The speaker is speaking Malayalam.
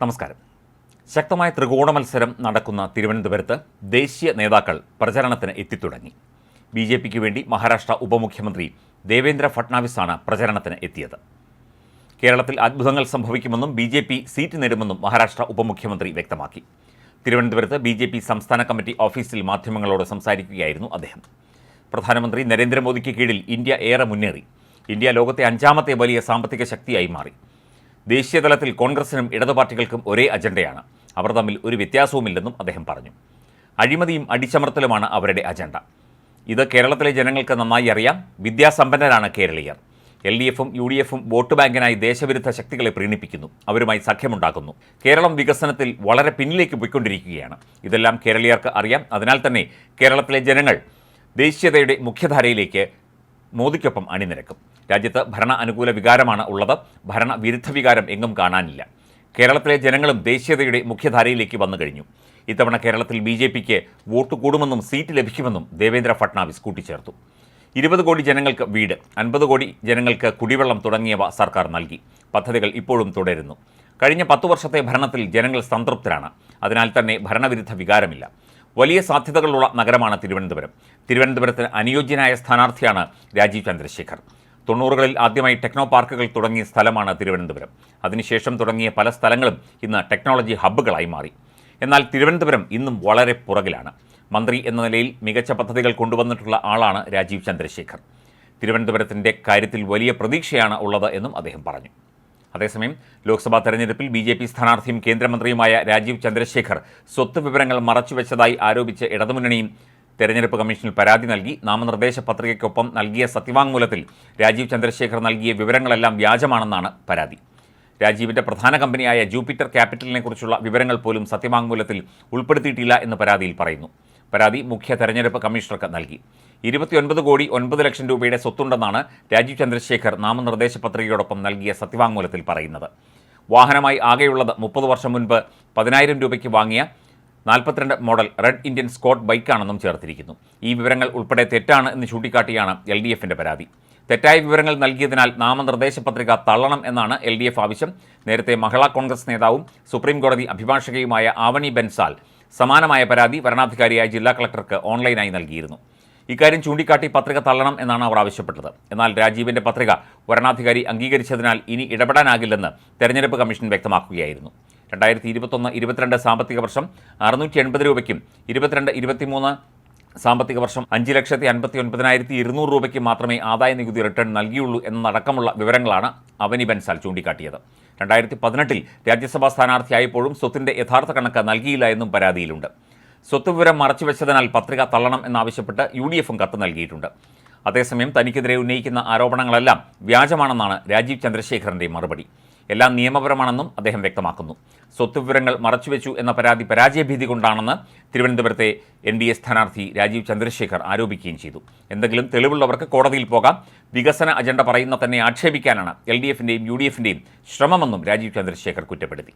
നമസ്കാരം. ശക്തമായ ത്രികോണ മത്സരം നടക്കുന്ന തിരുവനന്തപുരത്ത് ദേശീയ നേതാക്കൾ പ്രചരണത്തിന് എത്തിത്തുടങ്ങി. ബി ജെ പിക്ക് വേണ്ടി മഹാരാഷ്ട്ര ഉപമുഖ്യമന്ത്രി ദേവേന്ദ്ര ഫട്നാവിസാണ് പ്രചരണത്തിന് എത്തിയത്. കേരളത്തിൽ അത്ഭുതങ്ങൾ സംഭവിക്കുമെന്നും ബി ജെ പി സീറ്റ് നേടുമെന്നും മഹാരാഷ്ട്ര ഉപമുഖ്യമന്ത്രി വ്യക്തമാക്കി. തിരുവനന്തപുരത്ത് ബി ജെ പി സംസ്ഥാന കമ്മിറ്റി ഓഫീസിൽ മാധ്യമങ്ങളോട് സംസാരിക്കുകയായിരുന്നു അദ്ദേഹം. പ്രധാനമന്ത്രി നരേന്ദ്രമോദിക്ക് കീഴിൽ ഇന്ത്യ ഏറെ മുന്നേറി. ഇന്ത്യ ലോകത്തെ അഞ്ചാമത്തെ വലിയ സാമ്പത്തിക ശക്തിയായി മാറി. ദേശീയതലത്തിൽ കോൺഗ്രസിനും ഇടതു പാർട്ടികൾക്കും ഒരേ അജണ്ടയാണ്. അവർ തമ്മിൽ ഒരു വ്യത്യാസവുമില്ലെന്നും അദ്ദേഹം പറഞ്ഞു. അഴിമതിയും അടിച്ചമർത്തലുമാണ് അവരുടെ അജണ്ട. ഇത് കേരളത്തിലെ ജനങ്ങൾക്ക് നന്നായി അറിയാം. വിദ്യാസമ്പന്നരാണ് കേരളീയർ. എൽ ഡി എഫും യു ഡി എഫും വോട്ട് ബാങ്കിനായി ദേശവിരുദ്ധ ശക്തികളെ പ്രീണിപ്പിക്കുന്നു. അവരുമായി സഖ്യമുണ്ടാക്കുന്നു. കേരളം വികസനത്തിൽ വളരെ പിന്നിലേക്ക് പോയിക്കൊണ്ടിരിക്കുകയാണ്. ഇതെല്ലാം കേരളീയർക്ക് അറിയാം. അതിനാൽ തന്നെ കേരളത്തിലെ ജനങ്ങൾ ദേശീയതയുടെ മുഖ്യധാരയിലേക്ക് മോദിക്കൊപ്പം അണിനിരക്കും. രാജ്യത്ത് ഭരണ അനുകൂല വികാരമാണ് ഉള്ളത്. ഭരണ വിരുദ്ധ വികാരം എങ്ങും കാണാനില്ല. കേരളത്തിലെ ജനങ്ങളും ദേശീയതയുടെ മുഖ്യധാരയിലേക്ക് വന്നു കഴിഞ്ഞു. ഇത്തവണ കേരളത്തിൽ ബി ജെ പിക്ക് വോട്ട് കൂടുമെന്നും സീറ്റ് ലഭിക്കുമെന്നും ദേവേന്ദ്ര ഫട്നാവിസ് കൂട്ടിച്ചേർത്തു. ഇരുപത് കോടി ജനങ്ങൾക്ക് വീട് അൻപത് കോടി ജനങ്ങൾക്ക് കുടിവെള്ളം തുടങ്ങിയവ സർക്കാർ നൽകി. പദ്ധതികൾ ഇപ്പോഴും തുടരുന്നു. കഴിഞ്ഞ പത്തു വർഷത്തെ ഭരണത്തിൽ ജനങ്ങൾ സംതൃപ്തരാണ്. അതിനാൽ തന്നെ ഭരണവിരുദ്ധ വികാരമില്ല. വലിയ സാധ്യതകളുള്ള നഗരമാണ് തിരുവനന്തപുരം. തിരുവനന്തപുരത്തിന് അനുയോജ്യനായ സ്ഥാനാർത്ഥിയാണ് രാജീവ് ചന്ദ്രശേഖർ. തൊണ്ണൂറുകളിൽ ആദ്യമായി ടെക്നോ പാർക്കുകൾ തുടങ്ങിയ സ്ഥലമാണ് തിരുവനന്തപുരം. അതിനുശേഷം തുടങ്ങിയ പല സ്ഥലങ്ങളും ഇന്ന് ടെക്നോളജി ഹബ്ബുകളായി മാറി. എന്നാൽ തിരുവനന്തപുരം ഇന്നും വളരെ പുറകിലാണ്. മന്ത്രി എന്ന നിലയിൽ മികച്ച പദ്ധതികൾ കൊണ്ടുവന്നിട്ടുള്ള ആളാണ് രാജീവ് ചന്ദ്രശേഖർ. തിരുവനന്തപുരത്തിന്റെ കാര്യത്തിൽ വലിയ പ്രതീക്ഷയാണ് ഉള്ളത് എന്നും അദ്ദേഹം പറഞ്ഞു. അതേസമയം ലോക്സഭാ തെരഞ്ഞെടുപ്പിൽ ബി ജെ പി സ്ഥാനാർത്ഥിയും കേന്ദ്രമന്ത്രിയുമായ രാജീവ് ചന്ദ്രശേഖർ സ്വത്ത് വിവരങ്ങൾ മറച്ചുവെച്ചതായി ആരോപിച്ച് ഇടതുമുന്നണിയും തെരഞ്ഞെടുപ്പ് കമ്മീഷനിൽ പരാതി നൽകി. നാമനിർദ്ദേശ പത്രികയ്ക്കൊപ്പം നൽകിയ സത്യവാങ്മൂലത്തിൽ രാജീവ് ചന്ദ്രശേഖർ നൽകിയ വിവരങ്ങളെല്ലാം വ്യാജമാണെന്നാണ് പരാതി. രാജീവിന്റെ പ്രധാന കമ്പനിയായ ജൂപ്പിറ്റർ ക്യാപിറ്റലിനെ കുറിച്ചുള്ള വിവരങ്ങൾ പോലും സത്യവാങ്മൂലത്തിൽ ഉൾപ്പെടുത്തിയിട്ടില്ല എന്ന് പരാതിയിൽ പറയുന്നു. പരാതി മുഖ്യ തെരഞ്ഞെടുപ്പ് കമ്മീഷണർക്ക് നൽകി. ഇരുപത്തിയൊൻപത് കോടി ഒൻപത് ലക്ഷം രൂപയുടെ സ്വത്തുണ്ടെന്നാണ് രാജീവ് ചന്ദ്രശേഖർ നാമനിർദ്ദേശ പത്രികയോടൊപ്പം നൽകിയ സത്യവാങ്മൂലത്തിൽ പറയുന്നത്. വാഹനമായി ആകെയുള്ളത് മുപ്പത് വർഷം മുൻപ് പതിനായിരം രൂപയ്ക്ക് വാങ്ങിയ നാൽപ്പത്തിരണ്ട് മോഡൽ റെഡ് ഇന്ത്യൻ സ്കോട്ട് ബൈക്കാണെന്നും ചേർത്തിരിക്കുന്നു. ഈ വിവരങ്ങൾ ഉൾപ്പെടെ തെറ്റാണ് എന്ന് ചൂണ്ടിക്കാട്ടിയാണ് എൽ ഡി എഫിന്റെ പരാതി. തെറ്റായ വിവരങ്ങൾ നൽകിയതിനാൽ നാമനിർദ്ദേശ പത്രിക തള്ളണം എന്നാണ് എൽ ഡി എഫ് ആവശ്യം. നേരത്തെ മഹിളാ കോൺഗ്രസ് നേതാവും സുപ്രീം കോടതി അഭിഭാഷകയുമായ ആവണി ബെൻസാൽ സമാനമായ പരാതി വരണാധികാരിയായ ജില്ലാ കളക്ടർക്ക് ഓൺലൈനായി നൽകിയിരുന്നു. ഇക്കാര്യം ചൂണ്ടിക്കാട്ടി പത്രിക തള്ളണം എന്നാണ് അവർ ആവശ്യപ്പെട്ടത്. എന്നാൽ രാജീവിന്റെ പത്രിക വരണാധികാരി അംഗീകരിച്ചതിനാൽ ഇനി ഇടപെടാനാകില്ലെന്ന് തെരഞ്ഞെടുപ്പ് കമ്മീഷൻ വ്യക്തമാക്കുകയായിരുന്നു. രണ്ടായിരത്തി ഇരുപത്തൊന്ന് ഇരുപത്തിരണ്ട് സാമ്പത്തിക വർഷം അറുന്നൂറ്റി എൺപത് രൂപയ്ക്കും ഇരുപത്തിരണ്ട് ഇരുപത്തിമൂന്ന് സാമ്പത്തിക വർഷം അഞ്ച് ലക്ഷത്തി അൻപത്തി ഒൻപതിനായിരത്തി ഇരുന്നൂറ് രൂപയ്ക്ക് മാത്രമേ ആദായ നികുതി റിട്ടേൺ നൽകിയുള്ളൂ എന്നതടക്കമുള്ള വിവരങ്ങളാണ് അവനി ബൻസാൽ ചൂണ്ടിക്കാട്ടിയത്. രണ്ടായിരത്തി പതിനെട്ടിൽ രാജ്യസഭാ സ്ഥാനാർത്ഥിയായപ്പോഴും സ്വത്തിന്റെ യഥാർത്ഥ കണക്ക് നൽകിയില്ല എന്നും പരാതിയിലുണ്ട്. സ്വത്ത് വിവരം മറച്ചുവെച്ചതിനാൽ പത്രിക തള്ളണം എന്നാവശ്യപ്പെട്ട് യു ഡി എഫും കത്ത് നൽകിയിട്ടുണ്ട്. അതേസമയം തനിക്കെതിരെ ഉന്നയിക്കുന്ന ആരോപണങ്ങളെല്ലാം വ്യാജമാണെന്നാണ് രാജീവ് ചന്ദ്രശേഖരന്റെ മറുപടി. എല്ലാം നിയമപരമാണെന്നും അദ്ദേഹം വ്യക്തമാക്കുന്നു. സ്വത്ത് വിവരങ്ങൾ മറച്ചുവെച്ചു എന്ന പരാതി പരാജയഭീതി കൊണ്ടാണെന്ന് തിരുവനന്തപുരത്തെ എൻ ഡി എ സ്ഥാനാർത്ഥി രാജീവ് ചന്ദ്രശേഖർ ആരോപിക്കുകയും ചെയ്തു. എന്തെങ്കിലും തെളിവുള്ളവർക്ക് കോടതിയിൽ പോകാം. വികസന അജണ്ട പറയുന്ന തന്നെ ആക്ഷേപിക്കാനാണ് എൽ ഡി എഫിന്റെയും യു ഡി എഫിന്റെയും ശ്രമമെന്നും രാജീവ് ചന്ദ്രശേഖർ കുറ്റപ്പെടുത്തി.